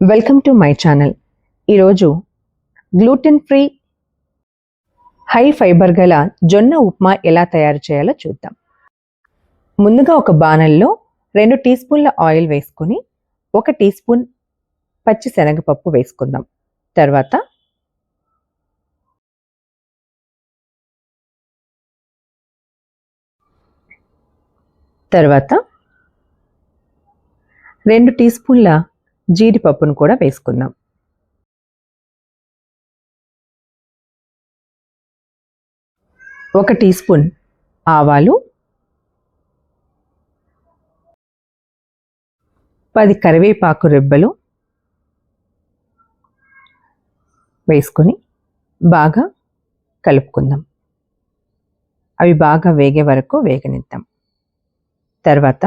Welcome to my channel. ఈరోజు gluten free high fibre గల జొన్న ఉప్మా ఎలా తయారు చేయాలో చూద్దాం. ముందుగా ఒక బాణల్లో రెండు టీ స్పూన్ల ఆయిల్ వేసుకొని ఒక టీ స్పూన్ పచ్చి శనగపప్పు వేసుకుందాం. తర్వాత తర్వాత రెండు టీ స్పూన్ల జీడిపప్పును కూడా వేసుకుందాం. ఒక టీ స్పూన్ ఆవాలు. పది కరివేపాకు రెబ్బలు. వేసుకొని బాగా కలుపుకుందాం. అవి బాగా వేగే వరకు వేగనిద్దాం. తర్వాత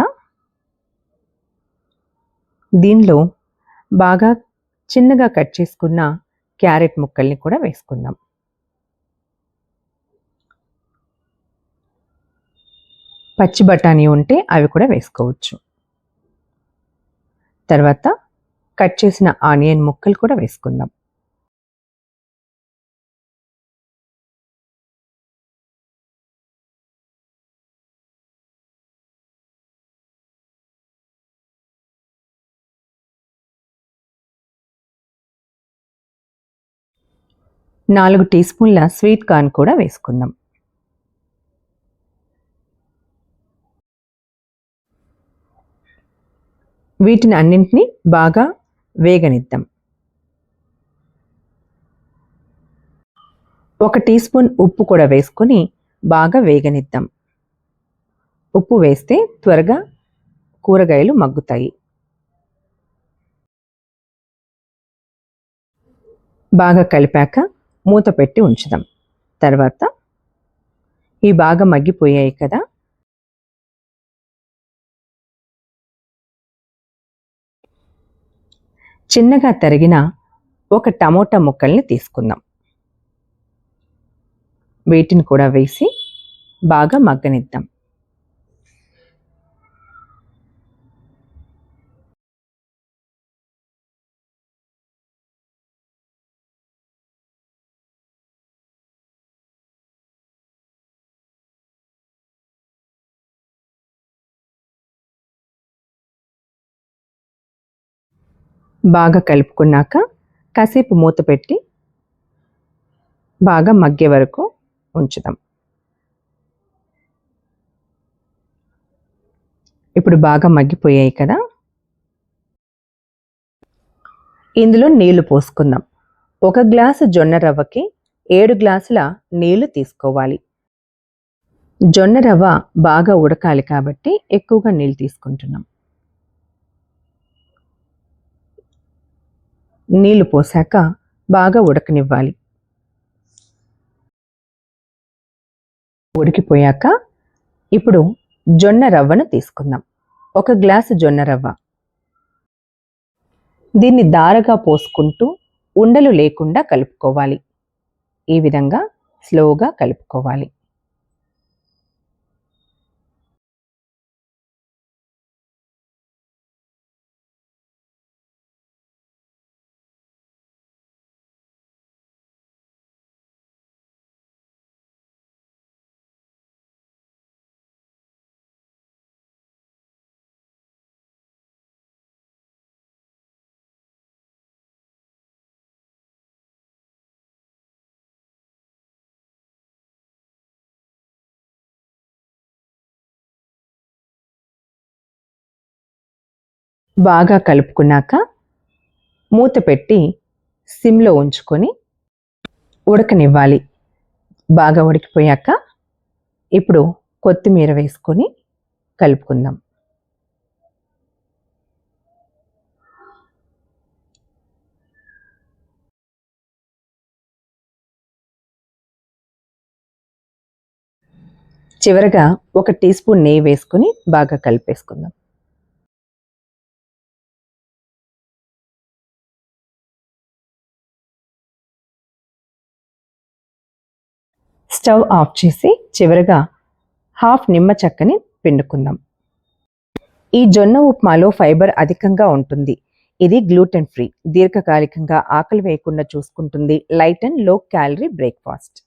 దీనిలో బాగా చిన్నగా కట్ చేసుకున్న క్యారెట్ ముక్కల్ని కూడా వేసుకుందాం. పచ్చి బఠానీ ఉంటే అవి కూడా వేసుకోవచ్చు. తర్వాత కట్ చేసిన ఆనియన్ ముక్కలు కూడా వేసుకుందాం. నాలుగు టీ స్పూన్ల స్వీట్ కార్న్ కూడా వేసుకుందాం. వీటిని అన్నింటినీ బాగా వేగనిద్దాం. ఒక టీ స్పూన్ ఉప్పు కూడా వేసుకొని బాగా వేగనిద్దాం. ఉప్పు వేస్తే త్వరగా కూరగాయలు మగ్గుతాయి. బాగా కలిపాక మూత పెట్టి ఉంచుదాం. తర్వాత ఇవి బాగా మగ్గిపోయాయి కదా. చిన్నగా తరిగిన ఒక టమోటా ముక్కల్ని తీసుకుందాం. వీటిని కూడా వేసి బాగా మగ్గనిద్దాం. బాగా కలుపుకున్నాక కాసేపు మూత పెట్టి బాగా మగ్గే వరకు ఉంచుదాం. ఇప్పుడు బాగా మగ్గిపోయాయి కదా? ఇందులో నీళ్ళు పోసుకుందాం. ఒక గ్లాసు జొన్న రవ్వకి ఏడు గ్లాసుల నీళ్ళు తీసుకోవాలి. జొన్న రవ్వ బాగా ఉడకాలి కాబట్టి ఎక్కువగా నీళ్ళు తీసుకుంటున్నాం. నీళ్ళు పోసాక బాగా ఉడకనివ్వాలి. ఉడికిపోయాక ఇప్పుడు జొన్న రవ్వను తీసుకుందాం. ఒక గ్లాసు జొన్న రవ్వ. దీన్ని దారగా పోసుకుంటూ ఉండలు లేకుండా కలుపుకోవాలి. ఈ విధంగా స్లోగా కలుపుకోవాలి. బాగా కలుపుకున్నాక మూత పెట్టి సిమ్లో ఉంచుకొని ఉడకనివ్వాలి. బాగా ఉడికిపోయాక ఇప్పుడు కొత్తిమీర వేసుకొని కలుపుకుందాం. చివరగా ఒక టీ స్పూన్ నెయ్యి వేసుకొని బాగా కలిపేసుకుందాం. స్టవ్ ఆఫ్ చేసి చివరగా హాఫ్ నిమ్మ చెక్కని పిండుకుందాం. ఈ జొన్న ఉప్మాలో ఫైబర్ అధికంగా ఉంటుంది. ఇది గ్లూటెన్ ఫ్రీ దీర్ఘకాలికంగా ఆకలి వేయకుండా చూసుకుంటుంది. లైట్ అండ్లో క్యాలరీ బ్రేక్ఫాస్ట్.